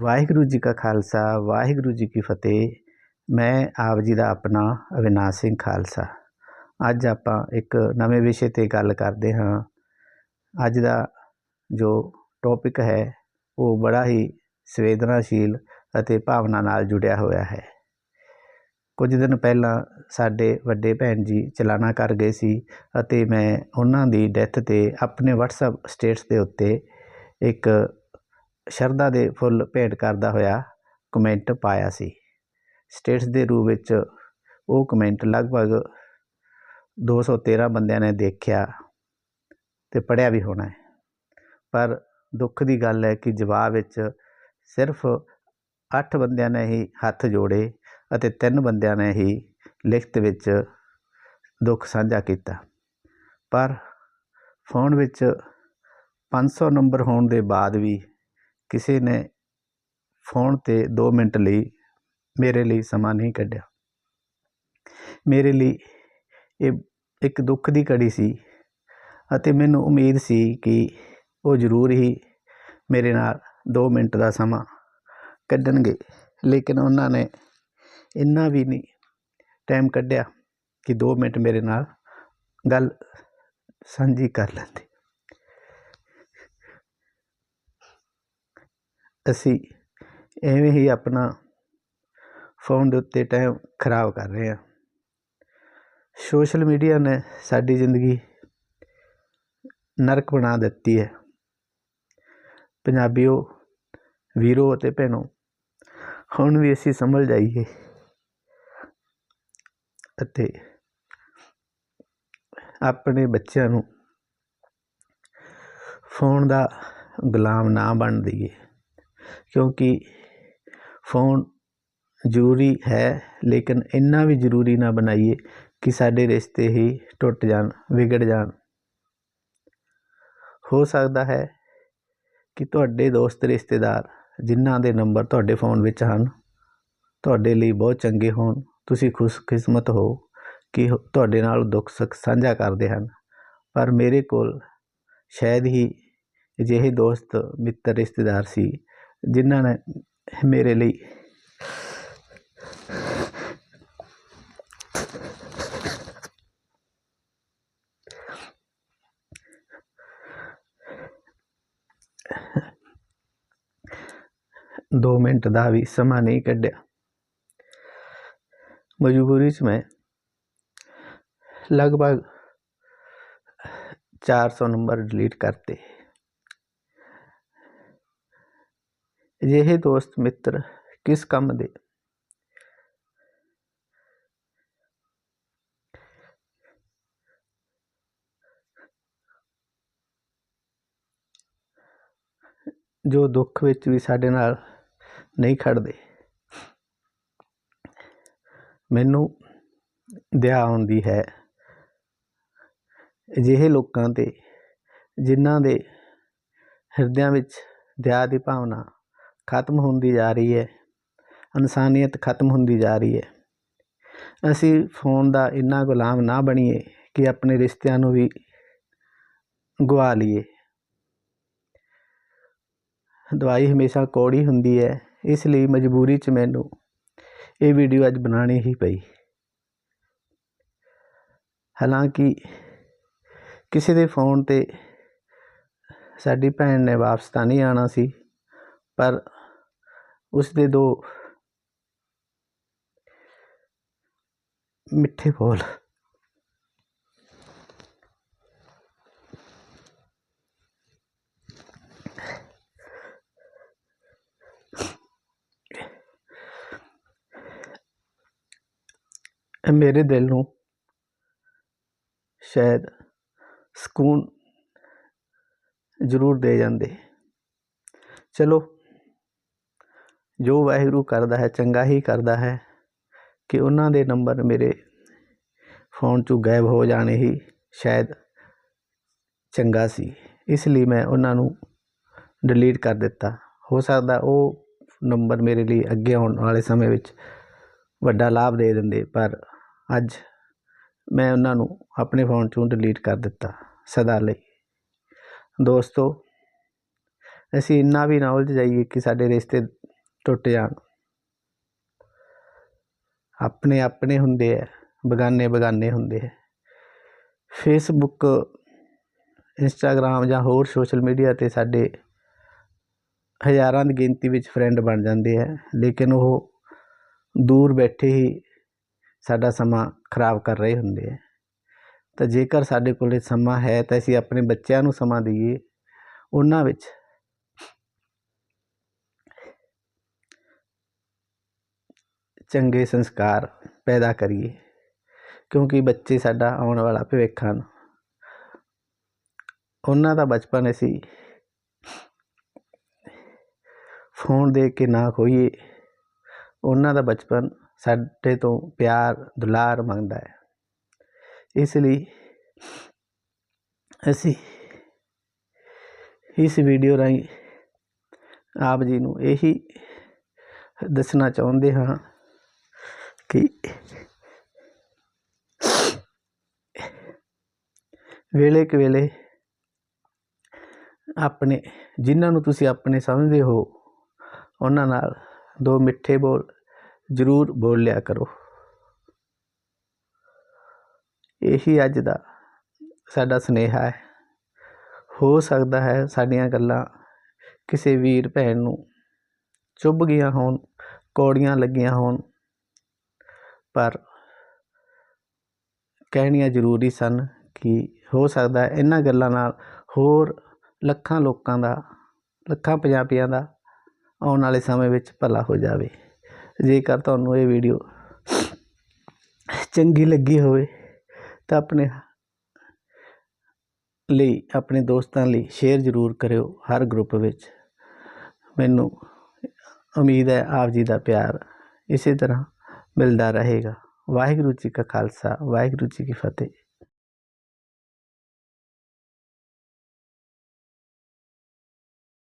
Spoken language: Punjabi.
ਵਾਹਿਗੁਰੂ ਜੀ ਕਾ ਖਾਲਸਾ, ਵਾਹਿਗੁਰੂ ਜੀ ਕੀ ਫਤਿਹ। ਮੈਂ ਆਪ ਜੀ ਦਾ ਆਪਣਾ ਅਵਿਨਾਸ਼ ਸਿੰਘ ਖਾਲਸਾ। ਅੱਜ ਆਪਾਂ ਇੱਕ ਨਵੇਂ ਵਿਸ਼ੇ ਤੇ ਗੱਲ ਕਰਦੇ ਹਾਂ। ਅੱਜ ਦਾ ਜੋ ਟੌਪਿਕ ਹੈ, ਉਹ ਬੜਾ ਹੀ ਸੰਵੇਦਨਾਸ਼ੀਲ ਅਤੇ ਭਾਵਨਾ ਨਾਲ ਜੁੜਿਆ ਹੋਇਆ ਹੈ। ਕੁਝ ਦਿਨ ਪਹਿਲਾਂ ਸਾਡੇ ਵੱਡੇ ਭੈਣ ਜੀ ਚਲਾਣਾ ਕਰ ਗਏ ਸੀ ਅਤੇ ਮੈਂ ਉਹਨਾਂ ਦੀ ਡੈਥ ਤੇ ਆਪਣੇ WhatsApp ਸਟੇਟਸ ਦੇ ਉੱਤੇ ਇੱਕ ਸ਼ਰਧਾ ਦੇ ਫੁੱਲ ਭੇਟ ਕਰਦਾ ਹੋਇਆ ਕਮੈਂਟ ਪਾਇਆ ਸੀ। ਸਟੇਟਸ ਦੇ ਰੂਪ ਵਿੱਚ ਉਹ ਕਮੈਂਟ ਲਗਭਗ 213 ਬੰਦਿਆਂ ਨੇ ਦੇਖਿਆ ਤੇ ਪੜਿਆ ਵੀ ਹੋਣਾ ਹੈ। ਪਰ ਦੁੱਖ ਦੀ ਗੱਲ ਹੈ ਕਿ ਜਵਾਬ ਵਿੱਚ ਸਿਰਫ 8 ਬੰਦਿਆਂ ਨੇ ਹੀ ਹੱਥ ਜੋੜੇ ਅਤੇ ਤਿੰਨ ਬੰਦਿਆਂ ਨੇ ਹੀ ਲਿਖਤ ਵਿੱਚ ਦੁੱਖ ਸਾਂਝਾ ਕੀਤਾ। ਪਰ ਫੋਨ ਵਿੱਚ 500 ਨੰਬਰ ਹੋਣ ਦੇ ਬਾਅਦ ਵੀ ਕਿਸੇ ਨੇ ਫੋਨ ਤੇ ਦੋ ਮਿੰਟ ਲਈ ਮੇਰੇ ਲਈ ਸਮਾਂ ਨਹੀਂ ਕੱਢਿਆ। ਮੇਰੇ ਲਈ ਇਹ ਇੱਕ ਦੁੱਖ ਦੀ ਘੜੀ ਸੀ ਅਤੇ ਮੈਨੂੰ ਉਮੀਦ ਸੀ ਕਿ ਉਹ ਜ਼ਰੂਰ ਹੀ ਮੇਰੇ ਨਾਲ 2 ਮਿੰਟ ਦਾ ਸਮਾਂ ਕੱਢਣਗੇ, ਲੇਕਿਨ ਉਹਨਾਂ ਨੇ ਇੰਨਾ ਵੀ ਨਹੀਂ ਟਾਈਮ ਕੱਢਿਆ ਕਿ 2 ਮਿੰਟ ਮੇਰੇ ਨਾਲ ਗੱਲ ਸਾਂਝੀ ਕਰ ਲੈਂਦੇ। ਅਸੀਂ ਇਵੇਂ ਹੀ ਆਪਣਾ ਫੋਨ ਦੇ ਉੱਤੇ ਟਾਈਮ ਖਰਾਬ ਕਰ ਰਹੇ ਹਾਂ। ਸੋਸ਼ਲ ਮੀਡੀਆ ਨੇ ਸਾਡੀ ਜ਼ਿੰਦਗੀ ਨਰਕ ਬਣਾ ਦਿੱਤੀ ਹੈ। ਪੰਜਾਬੀਓ, ਵੀਰੋ ਅਤੇ ਭੈਣੋ, ਹੁਣ ਵੀ ਅਸੀਂ ਸੰਭਲ ਜਾਈਏ ਅਤੇ ਆਪਣੇ ਬੱਚਿਆਂ ਨੂੰ ਫੋਨ ਦਾ ਗੁਲਾਮ ਨਾ ਬਣ ਦਈਏ। ਕਿਉਂਕਿ ਫੋਨ ਜ਼ਰੂਰੀ ਹੈ, ਲੇਕਿਨ ਇੰਨਾ ਵੀ ਜ਼ਰੂਰੀ ਨਾ ਬਣਾਈਏ ਕਿ ਸਾਡੇ ਰਿਸ਼ਤੇ ਹੀ ਟੁੱਟ ਜਾਣ, ਵਿਗੜ ਜਾਣ। ਹੋ ਸਕਦਾ ਹੈ ਕਿ ਤੁਹਾਡੇ ਦੋਸਤ ਰਿਸ਼ਤੇਦਾਰ ਜਿਨ੍ਹਾਂ ਦੇ ਨੰਬਰ ਤੁਹਾਡੇ ਫੋਨ ਵਿੱਚ ਹਨ, ਤੁਹਾਡੇ ਲਈ ਬਹੁਤ ਚੰਗੇ ਹੋਣ, ਤੁਸੀਂ ਖੁਸ਼ਕਿਸਮਤ ਹੋ ਕਿ ਤੁਹਾਡੇ ਨਾਲ ਦੁੱਖ ਸੁੱਖ ਸਾਂਝਾ ਕਰਦੇ ਹਨ। ਪਰ ਮੇਰੇ ਕੋਲ ਸ਼ਾਇਦ ਹੀ ਅਜਿਹੇ ਦੋਸਤ, ਮਿੱਤਰ, ਰਿਸ਼ਤੇਦਾਰ ਸੀ ਜਿਨ੍ਹਾਂ ਨੇ ਮੇਰੇ ਲਈ ਦੋ ਮਿੰਟ ਦਾ ਵੀ ਸਮਾਂ ਨਹੀਂ ਕੱਢਿਆ। ਮਜਬੂਰੀ 'ਚ ਮੈਂ ਲਗਭਗ 400 ਨੰਬਰ ਡਿਲੀਟ ਕਰਤੇ। ਅਜਿਹੇ ਦੋਸਤ ਮਿੱਤਰ ਕਿਸ ਕੰਮ ਦੇ? ਜੋ ਦੁੱਖ ਵਿੱਚ ਵੀ ਸਾਡੇ ਨਾਲ ਨਹੀਂ ਖੜਦੇ। ਮੈਨੂੰ ਦਇਆ ਆਉਂਦੀ ਹੈ। ਅਜਿਹੇ ਲੋਕਾਂ ਤੇ ਜਿਨ੍ਹਾਂ ਦੇ ਹਿਰਦਿਆਂ ਵਿੱਚ ਦਇਆ ਦੀ ਭਾਵਨਾ ਖਤਮ ਹੁੰਦੀ ਜਾ ਰਹੀ ਹੈ, ਇਨਸਾਨੀਅਤ ਖਤਮ ਹੁੰਦੀ ਜਾ ਰਹੀ ਹੈ। ਅਸੀਂ ਫੋਨ ਦਾ ਇੰਨਾ ਗੁਲਾਮ ਨਾ ਬਣੀਏ ਕਿ ਆਪਣੇ ਰਿਸ਼ਤਿਆਂ ਨੂੰ ਵੀ ਗਵਾ ਲਈਏ। ਦਵਾਈ ਹਮੇਸ਼ਾ ਕੌੜੀ ਹੁੰਦੀ ਹੈ, ਇਸ ਲਈ ਮਜਬੂਰੀ 'ਚ ਮੈਨੂੰ ਇਹ ਵੀਡੀਓ ਅੱਜ ਬਣਾਉਣੀ ਹੀ ਪਈ। ਹਾਲਾਂਕਿ ਕਿਸੇ ਦੇ ਫੋਨ ਤੇ ਸਾਡੀ ਭੈਣ ਨੇ ਵਾਪਸ ਤਾਂ ਨਹੀਂ ਆਣਾ ਸੀ, ਪਰ ਉਸ ਦੇ ਦੋ ਮਿੱਠੇ ਬੋਲ। ਮੇਰੇ ਦਿਲ ਨੂੰ ਸ਼ਾਇਦ ਸਕੂਨ ਜ਼ਰੂਰ ਦੇ ਜਾਂਦੇ। ਚਲੋ। ਜੋ ਵਾਹਿਗੁਰੂ ਕਰਦਾ ਹੈ, ਚੰਗਾ ਹੀ ਕਰਦਾ ਹੈ, ਕਿ ਉਹਨਾਂ ਦੇ ਨੰਬਰ ਮੇਰੇ ਫੋਨ 'ਚੋਂ ਗਾਇਬ ਹੋ ਜਾਣੇ ਹੀ ਸ਼ਾਇਦ ਚੰਗਾ ਸੀ। ਇਸ ਲਈ ਮੈਂ ਉਹਨਾਂ ਨੂੰ ਡਿਲੀਟ ਕਰ ਦਿੱਤਾ। ਹੋ ਸਕਦਾ ਉਹ ਨੰਬਰ ਮੇਰੇ ਲਈ ਅੱਗੇ ਆਉਣ ਵਾਲੇ ਸਮੇਂ ਵਿੱਚ ਵੱਡਾ ਲਾਭ ਦੇ ਦਿੰਦੇ, ਪਰ ਅੱਜ ਮੈਂ ਉਹਨਾਂ ਨੂੰ ਆਪਣੇ ਫੋਨ 'ਚੋਂ ਡਿਲੀਟ ਕਰ ਦਿੱਤਾ ਸਦਾ ਲਈ। ਦੋਸਤੋ, ਅਸੀਂ ਇੰਨਾ ਵੀ ਨਾ ਉਲਝ ਜਾਈਏ ਕਿ ਸਾਡੇ ਰਿਸ਼ਤੇ ਟੁੱਟ ਜਾਣ ਆਪਣੇ ਆਪਣੇ ਹੁੰਦੇ ਆ ਬਗਾਨੇ ਬਗਾਨੇ ਹੁੰਦੇ ਆ ਫੇਸਬੁੱਕ ਇੰਸਟਾਗ੍ਰਾਮ ਜਾਂ ਹੋਰ ਸੋਸ਼ਲ ਮੀਡੀਆ ਤੇ ਸਾਡੇ ਹਜ਼ਾਰਾਂ ਦੀ ਗਿਣਤੀ ਵਿੱਚ ਫਰੈਂਡ ਬਣ ਜਾਂਦੇ ਆ ਲੇਕਿਨ ਉਹ ਦੂਰ ਬੈਠੇ ਹੀ ਸਾਡਾ ਸਮਾਂ ਖਰਾਬ ਕਰ ਰਹੇ ਹੁੰਦੇ ਆ ਤਾਂ ਜੇਕਰ ਸਾਡੇ ਕੋਲੇ ਸਮਾਂ ਹੈ ਤਾਂ ਅਸੀਂ ਆਪਣੇ ਬੱਚਿਆਂ ਨੂੰ ਸਮਾਂ ਦਈਏ, ਉਹਨਾਂ ਵਿੱਚ ਚੰਗੇ ਸੰਸਕਾਰ ਪੈਦਾ ਕਰੀਏ, ਕਿਉਂਕਿ ਬੱਚੇ ਸਾਡਾ ਆਉਣ ਵਾਲਾ ਭਵਿੱਖ ਹਨ। ਉਹਨਾਂ ਦਾ ਬਚਪਨ ਅਸੀਂ ਫੋਨ ਦੇ ਕੇ ਨਾ ਖੋਈਏ ਉਹਨਾਂ ਦਾ ਬਚਪਨ ਸਾਡੇ ਤੋਂ ਪਿਆਰ, ਦੁਲਾਰ ਮੰਗਦਾ ਹੈ। ਇਸ ਲਈ ਅਸੀਂ ਇਸ ਵੀਡੀਓ ਰਾਹੀਂ ਆਪ ਜੀ ਨੂੰ ਇਹੀ ਦੱਸਣਾ ਚਾਹੁੰਦੇ ਹਾਂ ਕਿ ਵੇਲੇ ਕੁ ਵੇਲੇ ਆਪਣੇ, ਜਿਨ੍ਹਾਂ ਨੂੰ ਤੁਸੀਂ ਆਪਣੇ ਸਮਝਦੇ ਹੋ, ਉਹਨਾਂ ਨਾਲ ਦੋ ਮਿੱਠੇ ਬੋਲ ਜ਼ਰੂਰ ਬੋਲ ਲਿਆ ਕਰੋ। ਇਹੀ ਅੱਜ ਦਾ ਸਾਡਾ ਸੁਨੇਹਾ ਹੈ। ਹੋ ਸਕਦਾ ਹੈ ਸਾਡੀਆਂ ਗੱਲਾਂ ਕਿਸੇ ਵੀਰ ਭੈਣ ਨੂੰ ਚੁੱਭ ਗਈਆਂ ਹੋਣ, ਕੌੜੀਆਂ ਲੱਗੀਆਂ ਹੋਣ। ਪਰ ਕਹਿਣੀਆਂ ਜ਼ਰੂਰੀ ਸਨ ਕਿ ਹੋ ਸਕਦਾ ਇਹਨਾਂ ਗੱਲਾਂ ਨਾਲ ਹੋਰ ਲੱਖਾਂ ਲੋਕਾਂ ਦਾ, ਲੱਖਾਂ ਪੰਜਾਬੀਆਂ ਦਾ ਆਉਣ ਵਾਲੇ ਸਮੇਂ ਵਿੱਚ ਭਲਾ ਹੋ ਜਾਵੇ। ਜੇਕਰ ਤੁਹਾਨੂੰ ਇਹ ਵੀਡੀਓ ਚੰਗੀ ਲੱਗੀ ਹੋਵੇ, ਤਾਂ ਆਪਣੇ ਲਈ, ਆਪਣੇ ਦੋਸਤਾਂ ਲਈ ਸ਼ੇਅਰ ਜ਼ਰੂਰ ਕਰਿਓ ਹਰ ਗਰੁੱਪ ਵਿੱਚ। ਮੈਨੂੰ ਉਮੀਦ ਹੈ ਆਪ ਜੀ ਦਾ ਪਿਆਰ ਇਸੇ ਤਰ੍ਹਾਂ ਮਿਲਦਾ ਰਹੇਗਾ ਵਾਹਿਗੁਰੂ ਜੀ ਕਾ ਖਾਲਸਾ ਵਾਹਿਗੁਰੂ ਜੀ ਕੀ ਫਤਿਹ